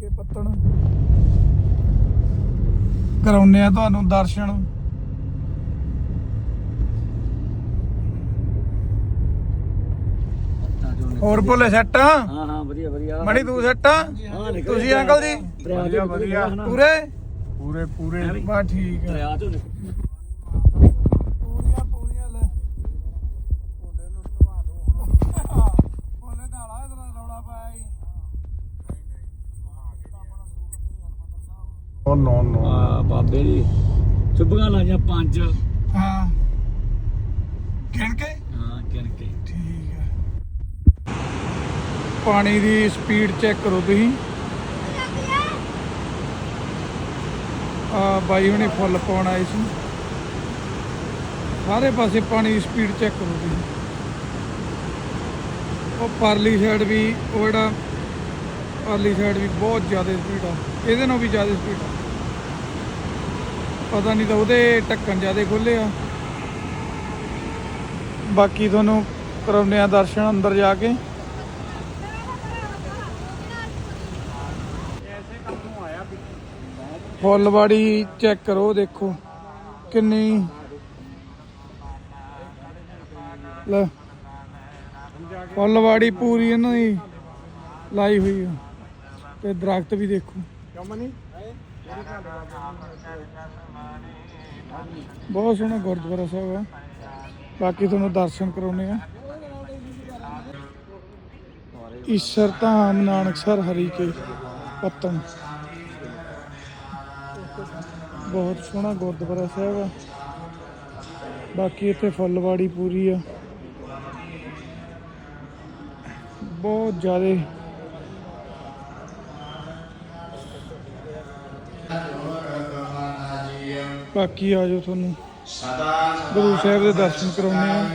ਕੇ ਪੱਤਣ। ਕਰਾਉਨੇ ਆ ਤੁਹਾਨੂੰ ਦਰਸ਼ਨ। ਹੋਰ ਭੋਲੇ ਸੈੱਟ ਹਾਂ ਹਾਂ ਵਧੀਆ ਵਧੀਆ। ਮਣੀ ਤੂੰ ਸੈੱਟ ਹਾਂ, ਨਿਕਲ ਤੁਸੀਂ। ਅੰਕਲ ਜੀ? ਵਧੀਆ ਵਧੀਆ। ਪੂਰੇ? ਪੂਰੇ ਪੂਰੇ। ਬਾ ਠੀਕ ਦਰਿਆ ਚੋਂ ਨਿਕਲ- ਪੂਰੀਆਂ ਪੂਰੀਆਂ ਲੈ ਭੋਲੇ ਨੂੰ ਨਵਾ ਦੋ ਭੋਲੇ ਢਾਲਾ ਇਧਰ ਰੌਲਾ ਪਾਇਆ ਜੀ ਓ ਨੋ ਨੋ ਆ ਬਾਬੇ ਦੀ ਚੁੱਭੀਆਂ ਲਾਈਆਂ ਪੰਜ। ਹਾਂ। ਗਿਣ ਕੇ ਹਾਂ ਗਿਣ ਕੇ ਠੀਕ ਹੈ। ਪਾਣੀ ਦੀ ਸਪੀਡ ਚੈੱਕ ਕਰੋ ਤੁਸੀਂ। ਆ ਬਾਈ ਹੁਣੇ ਫੁੱਲ ਪਾਉਣ ਆਏ ਸੀ। ਸਾਰੇ ਪਾਸੇ ਪਾਣੀ ਦੀ ਸਪੀਡ ਚੈੱਕ ਕਰੋ ਤੁਸੀਂ। ਉਹ ਪਰਲੀ ਸਾਈਡ ਵੀ ਉਹ ਜਿਹੜਾ ਪਰਲੀ ਸਾਈਡ ਵੀ ਬਹੁਤ ਜ਼ਿਆਦਾ ਸਪੀਡ ਆ। ਇਹਦੇ ਨਾਲੋਂ ਵੀ ਜ਼ਿਆਦਾ ਸਪੀਡ ਆ। ਪਤਾ ਨਹੀਂ ਤਾਂ ਉਹਦੇ ਢੱਕਣ ਜ਼ਿਆਦਾ ਖੁੱਲੇ ਆ। ਬਾਕੀ ਤੁਹਾਨੂੰ ਕਰਾਉਂਦੇ ਆ ਦਰਸ਼ਨ ਅੰਦਰ ਜਾ ਕੇ। ਫੁੱਲਵਾੜੀ ਚੈੱਕ ਕਰੋ, ਦੇਖੋ ਕਿੰਨੀ। ਲੈ ਫੁੱਲਵਾੜੀ ਪੂਰੀ ਇਹਨਾਂ ਦੀ ਲਾਈ ਹੋਈ ਆ। ਤੇ ਦਰਖਤ ਵੀ ਦੇਖੋ। ਬਹੁਤ ਸੋਹਣਾ ਗੁਰਦੁਆਰਾ ਸਾਹਿਬ ਹੈ। ਬਾਕੀ ਤੁਹਾਨੂੰ ਦਰਸ਼ਨ ਕਰਾਉਨੇ ਆ ਈਸ਼ਰ ਧਾਮ ਨਾਨਕਸਰ ਹਰੀ ਕੇ ਪਤਨ। ਬਹੁਤ ਸੋਹਣਾ ਗੁਰਦੁਆਰਾ ਸਾਹਿਬ ਆ ਬਾਕੀ ਇੱਥੇ ਫੁੱਲਵਾੜੀ ਪੂਰੀ ਆ। ਬਹੁਤ ਜ਼ਿਆਦਾ ਬਾਕੀ ਆ ਜਾਓ ਤੁਹਾਨੂੰ। ਗੁਰੂ ਸਾਹਿਬ ਦੇ ਦਰਸ਼ਨ ਕਰਾਉਨੇ ਆ।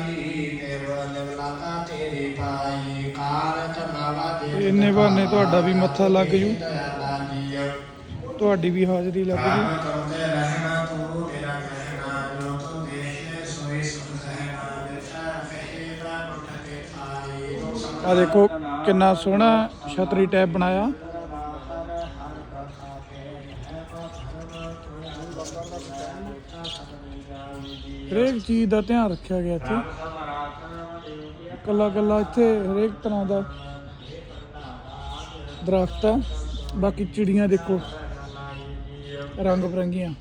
ਇੰਨੇ ਬਹਾਨੇ ਤੁਹਾਡਾ ਵੀ ਮੱਥਾ ਲੱਗ ਜੂ। ਤੁਹਾਡੀ ਵੀ ਹਾਜ਼ਰੀ ਲੱਗ ਜੂ। ਆ ਦੇਖੋ, ਕਿੰਨਾ ਸੋਹਣਾ ਛਤਰੀ ਟੈਪ ਬਣਾਇਆ। ਹਰੇਕ ਚੀਜ਼ ਦਾ ਧਿਆਨ ਰੱਖਿਆ ਗਿਆ ਇੱਥੇ। ਕੱਲਾ ਕੱਲਾ ਇੱਥੇ ਹਰੇਕ ਤਰ੍ਹਾਂ ਦਾ ਦਰਖਤ ਆ। ਬਾਕੀ ਚਿੜੀਆਂ ਦੇਖੋ, ਰੰਗ ਬਰੰਗੀਆਂ।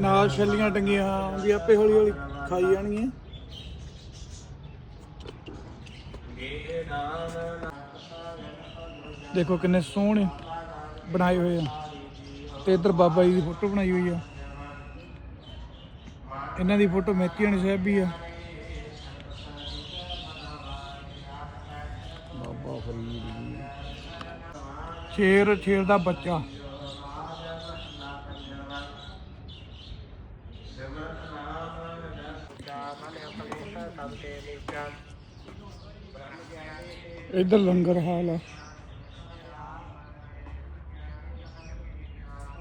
ਨਾਲ ਛੱਲੀਆਂ ਟੰਗੀਆਂ, ਹਾਂ, ਵੀ ਆਪੇ ਹੌਲੀ ਹੌਲੀ ਖਾਈ ਜਾਣਗੀਆਂ। ਦੇਖੋ ਕਿੰਨੇ ਸੋਹਣੇ ਬਣਾਏ ਹੋਏ ਆ। ਤੇ ਇੱਧਰ ਬਾਬਾ ਜੀ ਦੀ ਫੋਟੋ ਬਣਾਈ ਹੋਈ ਆ। ਇਹਨਾਂ ਦੀ ਫੋਟੋ ਮੈਤੀਆਣੀ ਸਾਹਿਬ ਵੀ ਆ। ਬਾਬਾ ਫਰੀਦ ਸ਼ੇਰ ਸ਼ੇਰ ਦਾ ਬੱਚਾ। ਇੱਧਰ ਲੰਗਰ ਹਾਲ ਆ।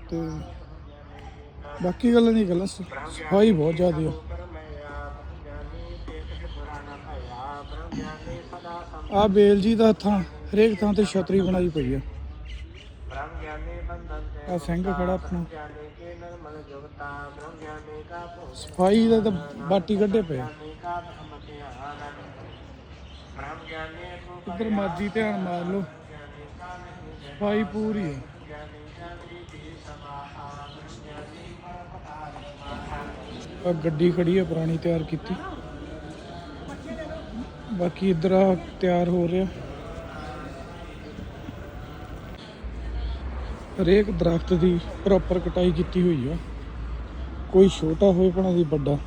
ਤੇ ਬਾਕੀ ਗੱਲਾਂ ਨਹੀਂ ਗੱਲਾਂ ਸਫ਼ਾਈ ਬਹੁਤ ਜ਼ਿਆਦਾ ਆ। ਆ ਬੇਲ ਜੀ ਦਾ ਥਾਂ ਹਰੇਕ ਥਾਂ ਤੇ ਛਤਰੀ ਬਣਾਈ ਪਈ ਆ। ਆ ਸਿੰਘ ਖੜਾ ਆਪਣਾ। ਸਫ਼ਾਈ ਦਾ ਤਾਂ ਬਾਟੀ ਕੱਢੇ ਪਏ ਆ। ਇੱਧਰ ਮਰਜ਼ੀ ਧਿਆਨ ਮਾਰ ਲਓ। ਸਫ਼ਾਈ ਪੂਰੀ ਹੈ ਆ ਗੱਡੀ ਖੜੀ ਹੈ ਪੁਰਾਣੀ ਤਿਆਰ ਕੀਤੀ। ਬਾਕੀ ਇੱਧਰ ਆ ਤਿਆਰ ਹੋ ਰਿਹਾ। ਹਰੇਕ ਦਰਖਤ ਦੀ ਪ੍ਰੋਪਰ ਕਟਾਈ ਕੀਤੀ ਹੋਈ ਆ। ਕੋਈ ਛੋਟਾ ਹੋਵੇ ਭਾਵੇਂ ਦੀ ਵੱਡਾ।